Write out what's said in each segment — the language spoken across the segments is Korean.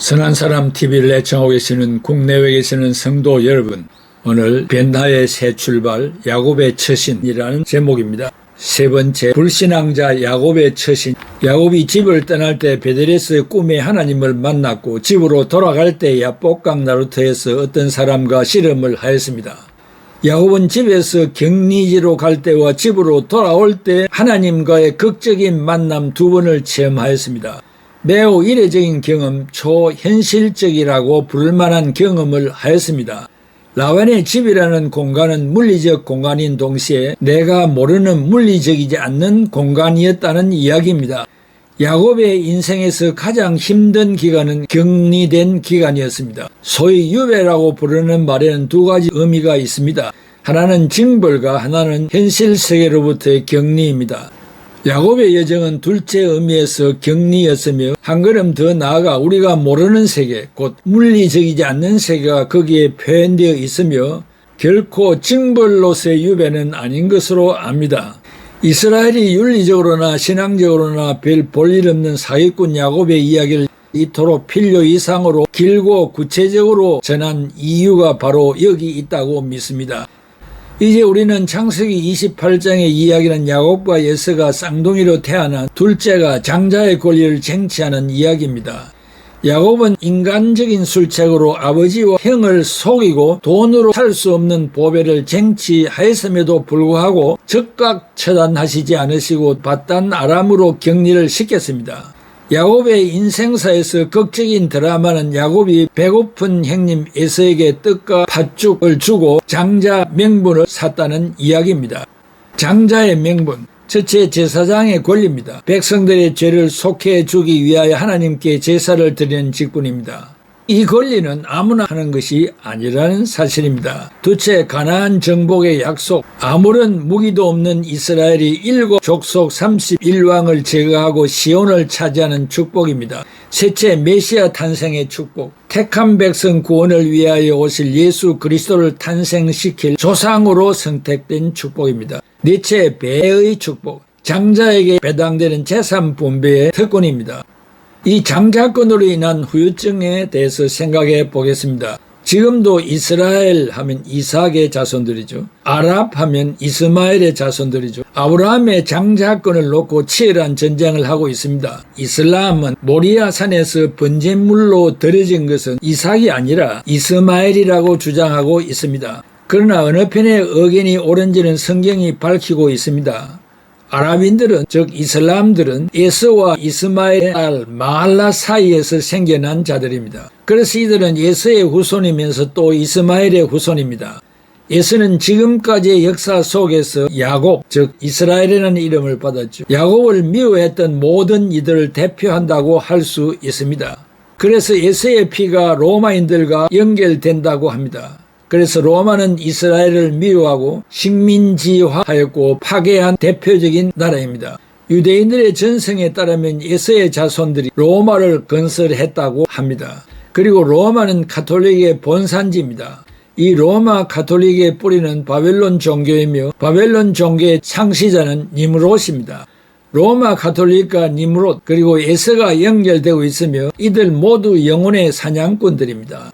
선한 사람 TV를 애청하고 계시는 국내외에 계시는 성도 여러분, 오늘 변화의 새 출발 야곱의 처신이라는 제목입니다. 세 번째 불신앙자 야곱의 처신. 야곱이 집을 떠날 때 베델에서 꿈에 하나님을 만났고 집으로 돌아갈 때 야복강 나루터에서 어떤 사람과 씨름을 하였습니다. 야곱은 집에서 격리지로 갈 때와 집으로 돌아올 때 하나님과의 극적인 만남 두 번을 체험하였습니다. 매우 이례적인 경험, 초현실적이라고 부를 만한 경험을 하였습니다. 라완의 집이라는 공간은 물리적 공간인 동시에 내가 모르는 물리적이지 않는 공간이었다는 이야기입니다. 야곱의 인생에서 가장 힘든 기간은 격리된 기간이었습니다. 소위 유배라고 부르는 말에는 두 가지 의미가 있습니다. 하나는 징벌과 하나는 현실 세계로부터의 격리입니다. 야곱의 여정은 둘째 의미에서 격리였으며 한 걸음 더 나아가 우리가 모르는 세계, 곧 물리적이지 않는 세계가 거기에 표현되어 있으며 결코 징벌로서의 유배는 아닌 것으로 압니다. 이스라엘이 윤리적으로나 신앙적으로나 별 볼일 없는 사기꾼 야곱의 이야기를 이토록 필요 이상으로 길고 구체적으로 전한 이유가 바로 여기 있다고 믿습니다. 이제 우리는 창세기 28장의 이야기는 야곱과 예서가 쌍둥이로 태어난 둘째가 장자의 권리를 쟁취하는 이야기입니다. 야곱은 인간적인 술책으로 아버지와 형을 속이고 돈으로 살 수 없는 보배를 쟁취하였음에도 불구하고 즉각 처단하시지 않으시고 바단 아람으로 격리를 시켰습니다. 야곱의 인생사에서 극적인 드라마는 야곱이 배고픈 형님 에서에게 떡과 팥죽을 주고 장자 명분을 샀다는 이야기입니다. 장자의 명분, 첫째 제사장의 권리입니다. 백성들의 죄를 속해 주기 위하여 하나님께 제사를 드리는 직분입니다. 이 권리는 아무나 하는 것이 아니라는 사실입니다. 둘째, 가나안 정복의 약속. 아무런 무기도 없는 이스라엘이 일곱 족속 31왕을 제거하고 시온을 차지하는 축복입니다. 셋째, 메시아 탄생의 축복. 택한 백성 구원을 위하여 오실 예수 그리스도를 탄생시킬 조상으로 선택된 축복입니다. 넷째, 배의 축복. 장자에게 배당되는 재산 분배의 특권입니다. 이 장자권으로 인한 후유증에 대해서 생각해 보겠습니다. 지금도 이스라엘 하면 이삭의 자손들이죠. 아랍 하면 이스마엘의 자손들이죠. 아브라함의 장자권을 놓고 치열한 전쟁을 하고 있습니다. 이슬람은 모리아 산에서 번제물로 드려진 것은 이삭이 아니라 이스마엘이라고 주장하고 있습니다. 그러나 어느 편의 의견이 옳은지는 성경이 밝히고 있습니다. 아랍인들은 즉 이슬람들은 예스와 이스마엘 알 마할라 사이에서 생겨난 자들입니다. 그래서 이들은 예스의 후손이면서 또 이스마엘의 후손입니다. 예스는 지금까지의 역사 속에서 야곱, 즉 이스라엘이라는 이름을 받았죠. 야곱을 미워했던 모든 이들을 대표한다고 할 수 있습니다. 그래서 예스의 피가 로마인들과 연결된다고 합니다. 그래서 로마는 이스라엘을 미워하고 식민지화하였고 파괴한 대표적인 나라입니다. 유대인들의 전성에 따르면 예서의 자손들이 로마를 건설했다고 합니다. 그리고 로마는 가톨릭의 본산지입니다. 이 로마 가톨릭의 뿌리는 바벨론 종교이며 바벨론 종교의 창시자는 니무롯입니다. 로마 가톨릭과 니무롯 그리고 예서가 연결되고 있으며 이들 모두 영혼의 사냥꾼들입니다.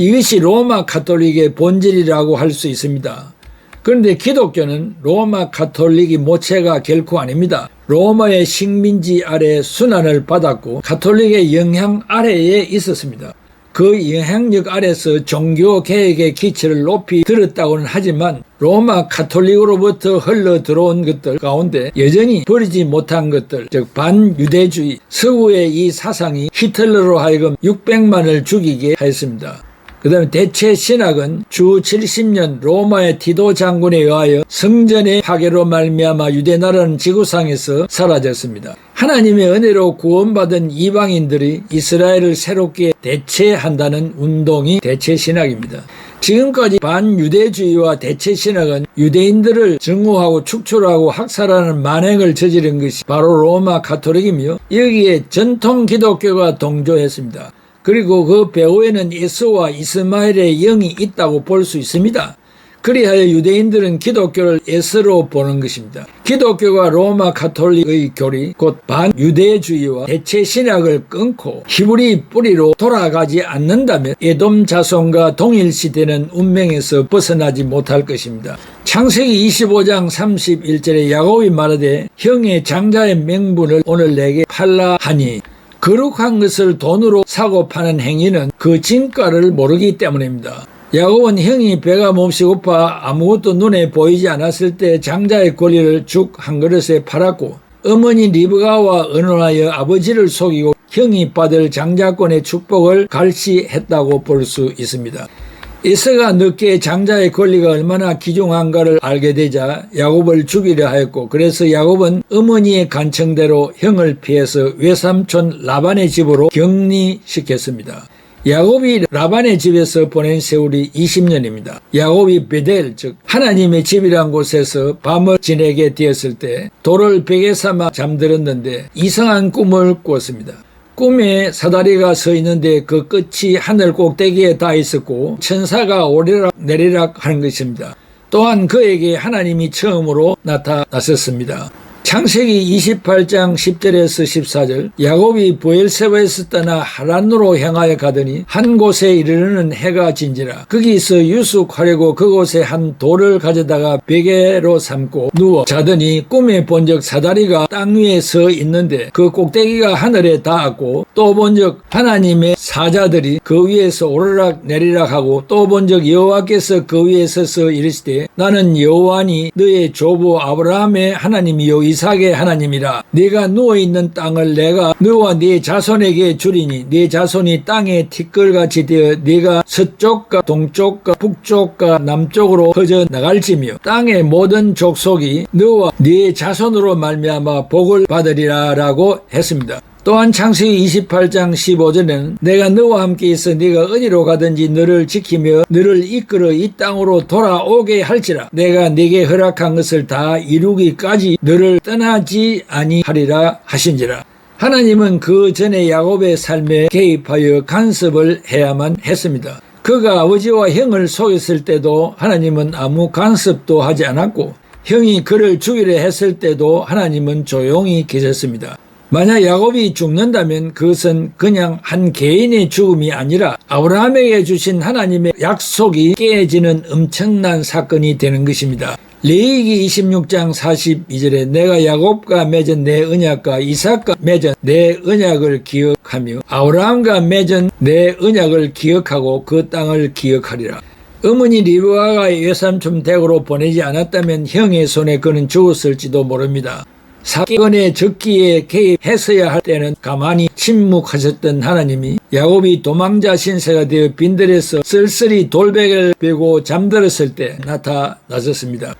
이것이 로마 가톨릭의 본질이라고 할 수 있습니다. 그런데 기독교는 로마 가톨릭이 모체가 결코 아닙니다. 로마의 식민지 아래 순환을 받았고 가톨릭의 영향 아래에 있었습니다. 그 영향력 아래서 종교 개혁의 기치를 높이 들었다고는 하지만 로마 가톨릭으로부터 흘러 들어온 것들 가운데 여전히 버리지 못한 것들, 즉 반유대주의, 서구의 이 사상이 히틀러로 하여금 600만을 죽이게 하였습니다. 그 다음에 대체 신학은 주 70년 로마의 티도 장군에 의하여 성전의 파괴로 말미암아 유대 나라는 지구상에서 사라졌습니다. 하나님의 은혜로 구원받은 이방인들이 이스라엘을 새롭게 대체한다는 운동이 대체 신학입니다. 지금까지 반유대주의와 대체 신학은 유대인들을 증오하고 축출하고 학살하는 만행을 저지른 것이 바로 로마 가톨릭이며 여기에 전통 기독교가 동조했습니다. 그리고 그 배후에는 예수와 이스마엘의 영이 있다고 볼 수 있습니다. 그리하여 유대인들은 기독교를 예스로 보는 것입니다. 기독교가 로마 카톨릭의 교리 곧 반유대주의와 대체 신약을 끊고 히브리 뿌리로 돌아가지 않는다면 에돔 자손과 동일 시대는 운명에서 벗어나지 못할 것입니다. 창세기 25장 31절에 야곱이 말하되 형의 장자의 명분을 오늘 내게 팔라 하니 거룩한 것을 돈으로 사고 파는 행위는 그 진가를 모르기 때문입니다. 야곱은 형이 배가 몹시 고파 아무것도 눈에 보이지 않았을 때 장자의 권리를 죽 한 그릇에 팔았고 어머니 리브가와 언론하여 아버지를 속이고 형이 받을 장자권의 축복을 갈시했다고 볼 수 있습니다. 이스가 늦게 장자의 권리가 얼마나 귀중한가를 알게 되자 야곱을 죽이려 하였고 그래서 야곱은 어머니의 간청대로 형을 피해서 외삼촌 라반의 집으로 격리시켰습니다. 야곱이 라반의 집에서 보낸 세월이 20년입니다. 야곱이 베델 즉 하나님의 집이란 곳에서 밤을 지내게 되었을 때 돌을 베개 삼아 잠들었는데 이상한 꿈을 꾸었습니다. 꿈에 사다리가 서 있는데 그 끝이 하늘 꼭대기에 닿아 있었고 천사가 오르락 내리락 하는 것입니다. 또한 그에게 하나님이 처음으로 나타나셨습니다. 창세기 28장 10절에서 14절 야곱이 보엘세바에서 떠나 하란으로 향하여 가더니 한 곳에 이르르는 해가 진지라. 거기서 유숙하려고 그곳에 한 돌을 가져다가 베개로 삼고 누워 자더니 꿈에 본적 사다리가 땅 위에 서 있는데 그 꼭대기가 하늘에 닿았고 또 본 적 하나님의 사자들이 그 위에서 오르락 내리락 하고 또 본적 여호와께서 그 위에 서서 이르시되 나는 여호와니 너의 조부 아브라함의 하나님이요 이삭의 하나님이라 네가 누워 있는 땅을 내가 너와 네 자손에게 주리니 네 자손이 땅의 티끌같이 되어 네가 서쪽과 동쪽과 북쪽과 남쪽으로 퍼져 나갈지며 땅의 모든 족속이 너와 네 자손으로 말미암아 복을 받으리라라고 했습니다. 또한 창세기 28장 15절에는 내가 너와 함께 있어 네가 어디로 가든지 너를 지키며 너를 이끌어 이 땅으로 돌아오게 할지라 내가 네게 허락한 것을 다 이루기까지 너를 떠나지 아니하리라 하신지라 하나님은 그 전에 야곱의 삶에 개입하여 간섭을 해야만 했습니다. 그가 아버지와 형을 속였을 때도 하나님은 아무 간섭도 하지 않았고 형이 그를 죽이려 했을 때도 하나님은 조용히 계셨습니다. 만약 야곱이 죽는다면 그것은 그냥 한 개인의 죽음이 아니라 아브라함에게 주신 하나님의 약속이 깨지는 엄청난 사건이 되는 것입니다. 레이기 26장 42절에 내가 야곱과 맺은 내 언약과 이삭과 맺은 내 언약을 기억하며 아브라함과 맺은 내 언약을 기억하고 그 땅을 기억하리라. 어머니 리브아가 외삼촌 댁으로 보내지 않았다면 형의 손에 그는 죽었을지도 모릅니다. 사건의 적기에 개입했어야 할 때는 가만히 침묵하셨던 하나님이 야곱이 도망자 신세가 되어 빈들에서 쓸쓸히 돌베개를 베고 잠들었을 때 나타나셨습니다.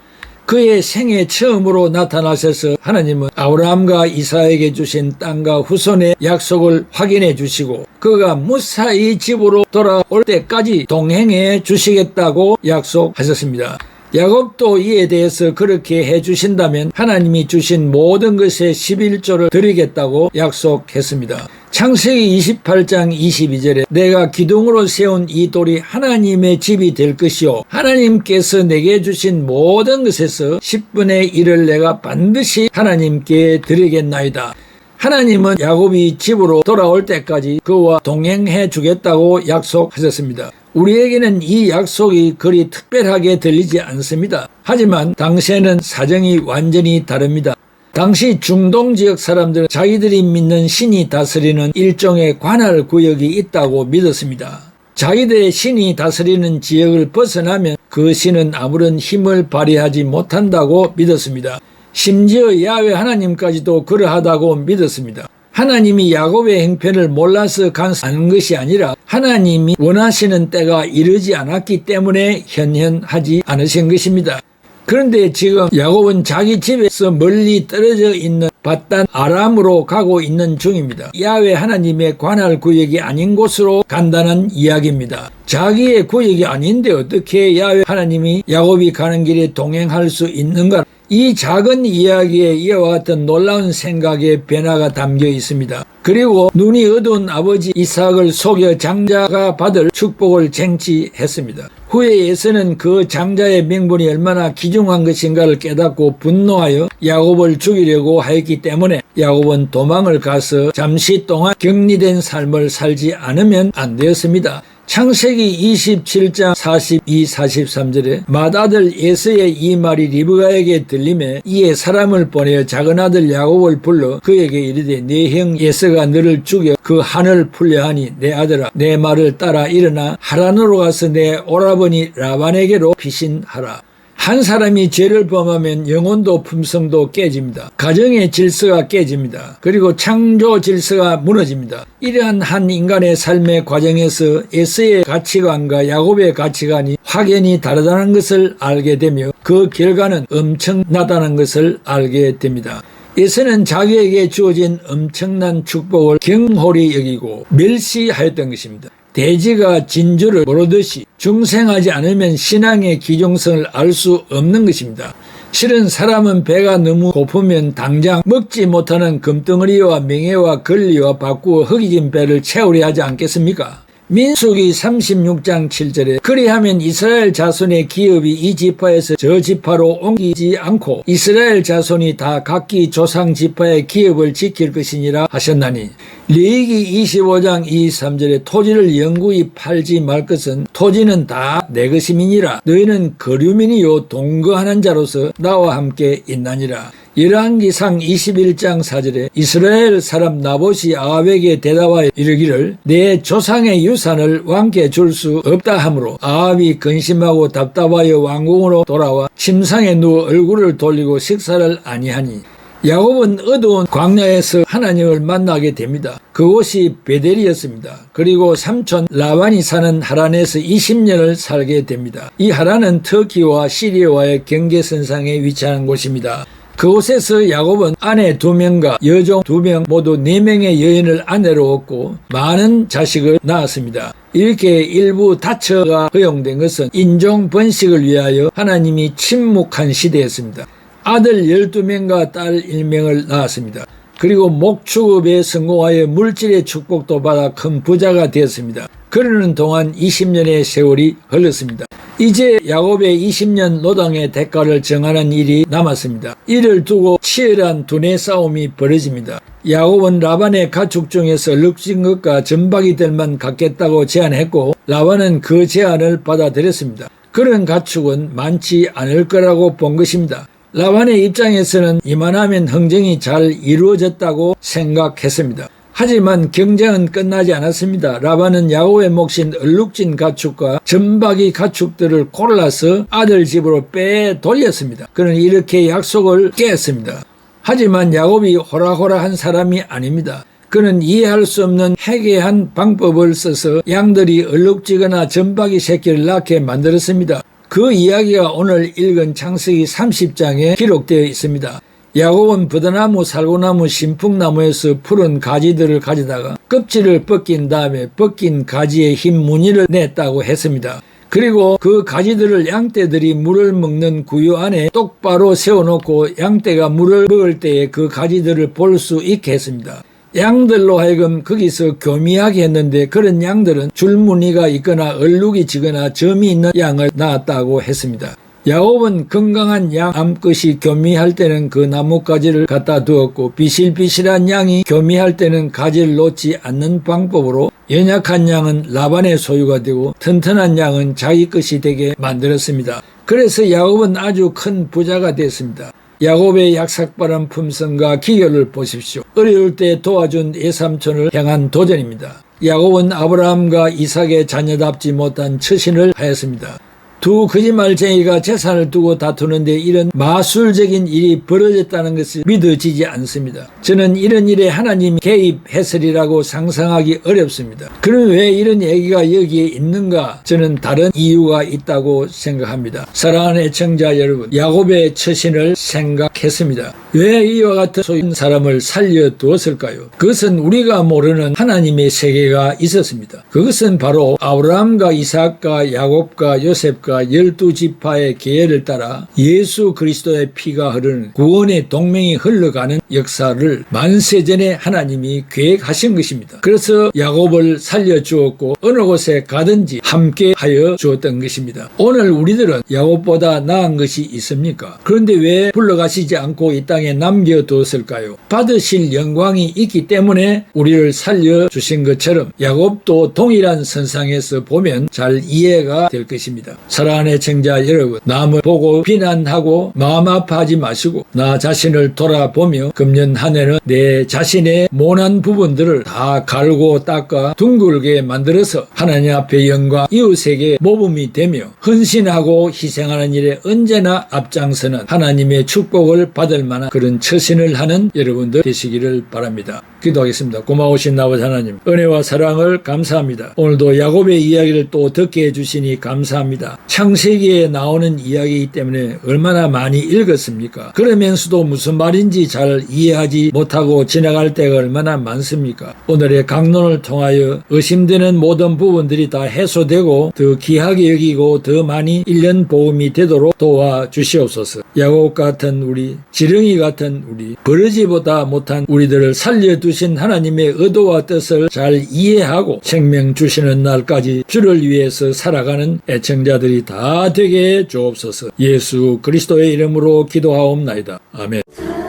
그의 생애 처음으로 나타나셔서 하나님은 아브라함과 이사에게 주신 땅과 후손의 약속을 확인해 주시고 그가 무사히 집으로 돌아올 때까지 동행해 주시겠다고 약속하셨습니다. 야곱도 이에 대해서 그렇게 해주신다면 하나님이 주신 모든 것의 11조를 드리겠다고 약속했습니다. 창세기 28장 22절에 내가 기둥으로 세운 이 돌이 하나님의 집이 될 것이요 하나님께서 내게 주신 모든 것에서 10분의 1을 내가 반드시 하나님께 드리겠나이다. 하나님은 야곱이 집으로 돌아올 때까지 그와 동행해 주겠다고 약속하셨습니다. 우리에게는 이 약속이 그리 특별하게 들리지 않습니다. 하지만 당시에는 사정이 완전히 다릅니다. 당시 중동 지역 사람들은 자기들이 믿는 신이 다스리는 일종의 관할 구역이 있다고 믿었습니다. 자기들의 신이 다스리는 지역을 벗어나면 그 신은 아무런 힘을 발휘하지 못한다고 믿었습니다. 심지어 야외 하나님까지도 그러하다고 믿었습니다. 하나님이 야곱의 행편을 몰라서 간섭하는 것이 아니라 하나님이 원하시는 때가 이르지 않았기 때문에 현현하지 않으신 것입니다. 그런데 지금 야곱은 자기 집에서 멀리 떨어져 있는 바단 아람으로 가고 있는 중입니다. 야외 하나님의 관할 구역이 아닌 곳으로 간다는 이야기입니다. 자기의 구역이 아닌데 어떻게 야외 하나님이 야곱이 가는 길에 동행할 수 있는가? 이 작은 이야기에 이와 같은 놀라운 생각의 변화가 담겨 있습니다. 그리고 눈이 어두운 아버지 이삭을 속여 장자가 받을 축복을 쟁취했습니다. 후에 예서는 그 장자의 명분이 얼마나 귀중한 것인가를 깨닫고 분노하여 야곱을 죽이려고 하였기 때문에 야곱은 도망을 가서 잠시 동안 격리된 삶을 살지 않으면 안 되었습니다. 창세기 27장 42, 43절에 맏아들 예서의 이 말이 리브가에게 들림에 이에 사람을 보내어 작은 아들 야곱을 불러 그에게 이르되 네 형 예서가 너를 죽여 그 한을 풀려 하니 내 아들아 내 말을 따라 일어나 하란으로 가서 내 오라버니 라반에게로 피신하라. 한 사람이 죄를 범하면 영혼도 품성도 깨집니다. 가정의 질서가 깨집니다. 그리고 창조 질서가 무너집니다. 이러한 한 인간의 삶의 과정에서 에스의 가치관과 야곱의 가치관이 확연히 다르다는 것을 알게 되며 그 결과는 엄청나다는 것을 알게 됩니다. 에서는 자기에게 주어진 엄청난 축복을 경홀히 여기고 멸시하였던 것입니다. 돼지가 진주를 모르듯이 중생하지 않으면 신앙의 기종성을 알 수 없는 것입니다. 실은 사람은 배가 너무 고프면 당장 먹지 못하는 금덩어리와 명예와 권리와 바꾸어 허기진 배를 채우려 하지 않겠습니까? 민수기 36장 7절에 그리하면 이스라엘 자손의 기업이 이 지파에서 저 지파로 옮기지 않고 이스라엘 자손이 다 각기 조상 지파의 기업을 지킬 것이니라 하셨나니 레이기 25장 23절에 토지를 영구히 팔지 말 것은 토지는 다 내 것임이니라. 너희는 거류민이요 동거하는 자로서 나와 함께 있나니라. 열왕기상 21장 4절에 이스라엘 사람 나봇이 아합에게 대답하여 이르기를 내 조상의 유산을 왕께 줄 수 없다 하므로 아합이 근심하고 답답하여 왕궁으로 돌아와 침상에 누워 얼굴을 돌리고 식사를 아니하니 야곱은 어두운 광야에서 하나님을 만나게 됩니다. 그곳이 베델이었습니다. 그리고 삼촌 라반이 사는 하란에서 20년을 살게 됩니다. 이 하란은 터키와 시리아와의 경계선상에 위치하는 곳입니다. 그곳에서 야곱은 아내 두 명과 여종 두 명 모두 네 명의 여인을 아내로 얻고 많은 자식을 낳았습니다. 이렇게 일부 다처가 허용된 것은 인종 번식을 위하여 하나님이 침묵한 시대였습니다. 아들 12명과 딸 1명을 낳았습니다. 그리고 목축업에 성공하여 물질의 축복도 받아 큰 부자가 되었습니다. 그러는 동안 20년의 세월이 흘렀습니다. 이제 야곱의 20년 노동의 대가를 정하는 일이 남았습니다. 이를 두고 치열한 두뇌 싸움이 벌어집니다. 야곱은 라반의 가축 중에서 럭진 것과 전박이 될만 갖겠다고 제안했고 라반은 그 제안을 받아들였습니다. 그런 가축은 많지 않을 거라고 본 것입니다. 라반의 입장에서는 이만하면 흥정이 잘 이루어졌다고 생각했습니다. 하지만 경쟁은 끝나지 않았습니다. 라반은 야곱의 몫인 얼룩진 가축과 전박이 가축들을 골라서 아들 집으로 빼 돌렸습니다. 그는 이렇게 약속을 깼습니다. 하지만 야곱이 호라호라한 사람이 아닙니다. 그는 이해할 수 없는 해괴한 방법을 써서 양들이 얼룩지거나 전박이 새끼를 낳게 만들었습니다. 그 이야기가 오늘 읽은 창세기 30장에 기록되어 있습니다. 야곱은 부드나무, 살구나무, 신풍나무에서 푸른 가지들을 가져다가 껍질을 벗긴 다음에 벗긴 가지에 흰 무늬를 냈다고 했습니다. 그리고 그 가지들을 양떼들이 물을 먹는 구유 안에 똑바로 세워놓고 양떼가 물을 먹을 때에 그 가지들을 볼 수 있게 했습니다. 양들로 하여금 거기서 교미하게 했는데 그런 양들은 줄무늬가 있거나 얼룩이 지거나 점이 있는 양을 낳았다고 했습니다. 야곱은 건강한 양 암컷이 교미할 때는 그 나뭇가지를 갖다 두었고 비실비실한 양이 교미할 때는 가지를 놓지 않는 방법으로 연약한 양은 라반의 소유가 되고 튼튼한 양은 자기 것이 되게 만들었습니다. 그래서 야곱은 아주 큰 부자가 됐습니다. 야곱의 약삭바른 품성과 기교를 보십시오. 어려울 때 도와준 예삼촌을 향한 도전입니다. 야곱은 아브라함과 이삭의 자녀답지 못한 처신을 하였습니다. 두 거짓말쟁이가 재산을 두고 다투는데 이런 마술적인 일이 벌어졌다는 것을 믿어지지 않습니다. 저는 이런 일에 하나님 개입했으리라고 상상하기 어렵습니다. 그럼 왜 이런 얘기가 여기에 있는가? 저는 다른 이유가 있다고 생각합니다. 사랑하는 애청자 여러분, 야곱의 처신을 생각했습니다. 왜 이와 같은 소인 사람을 살려두었을까요? 그것은 우리가 모르는 하나님의 세계가 있었습니다. 그것은 바로 아브라함과 이삭과 야곱과 요셉과 열두 지파의 계열을 따라 예수 그리스도의 피가 흐르는 구원의 동맹이 흘러가는 역사를 만세전에 하나님이 계획하신 것입니다. 그래서 야곱을 살려주었고 어느 곳에 가든지 함께 하여 주었던 것입니다. 오늘 우리들은 야곱보다 나은 것이 있습니까? 그런데 왜 불러가시지 않고 이 땅에 남겨두었을까요? 받으실 영광이 있기 때문에 우리를 살려주신 것처럼 야곱도 동일한 선상에서 보면 잘 이해가 될 것입니다. 사랑하는 청자 여러분, 남을 보고 비난하고 마음 아파하지 마시고 나 자신을 돌아보며 금년 한해 는내 자신의 모난 부분들을 다 갈고 닦아 둥글게 만들어서 하나님 앞에 영광 이웃에게 모범이 되며 헌신하고 희생하는 일에 언제나 앞장서는 하나님의 축복을 받을 만한 그런 처신을 하는 여러분들 되시기를 바랍니다. 기도하겠습니다. 고마우신 아버지 하나님 은혜와 사랑을 감사합니다. 오늘도 야곱의 이야기를 또 듣게 해주시니 감사합니다. 창세기에 나오는 이야기이기 때문에 얼마나 많이 읽었습니까? 그러면서도 무슨 말인지 잘 이해하지 못하고 지나갈 때가 얼마나 많습니까? 오늘의 강론을 통하여 의심되는 모든 부분들이 다 해소되고 더 귀하게 여기고 더 많이 일련 보험이 되도록 도와 주시옵소서. 야곱 같은 우리, 지렁이 같은 우리, 버러지보다 못한 우리들을 살려두신 하나님의 의도와 뜻을 잘 이해하고 생명 주시는 날까지 주를 위해서 살아가는 애청자들이 다 되게 해 주옵소서. 예수 그리스도의 이름으로 기도하옵나이다. 아멘.